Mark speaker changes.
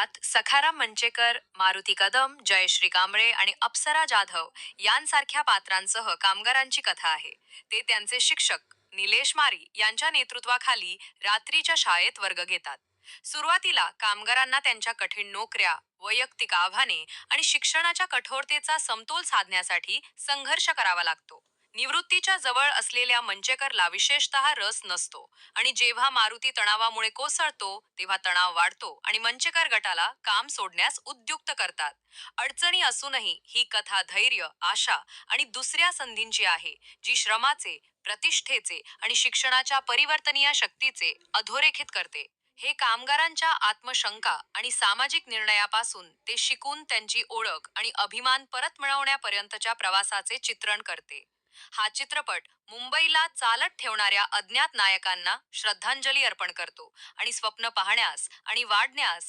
Speaker 1: चित्रपटात सखाराम मंचेकर मारुती कदम जयश्री कांबळे आणि अप्सरा जाधव यांसारख्या पात्रांसह कामगारांची कथा आहे. ते त्यांचे शिक्षक निलेश मारी यांच्या नेतृत्वाखाली रात्रीच्या शाळेत वर्ग घेतात. सुरुवातीला कामगारांना त्यांच्या कठीण नोकऱ्या वैयक्तिक आव्हाने आणि शिक्षणाच्या कठोरतेचा समतोल साधण्यासाठी संघर्ष करावा लागतो. निवृत्तीच्या जवळ असलेल्या मंचेकरला विशेषतः रस नसतो आणि जेव्हा मारुती तणावामुळे कोसळतो तेव्हा तणाव वाढतो आणि मंचेकर गटाला काम सोडण्यास उद्युक्त करतात. अडचणी असूनही ही कथा धैर्य आशा आणि दुसऱ्या संधींची आहे जी श्रमाचे प्रतिष्ठेचे आणि शिक्षणाच्या परिवर्तनीय शक्तीचे अधोरेखित करते. हे कामगारांच्या आत्मशंका आणि सामाजिक निर्णयापासून ते शिकून त्यांची ओळख आणि अभिमान परत मिळवण्यापर्यंतच्या प्रवासाचे चित्रण करते. हा चित्रपट मुंबईला चालत ठेवणाऱ्या अज्ञात नायकांना श्रद्धांजली अर्पण करतो आणि स्वप्न पाहण्यास आणि वाढण्यास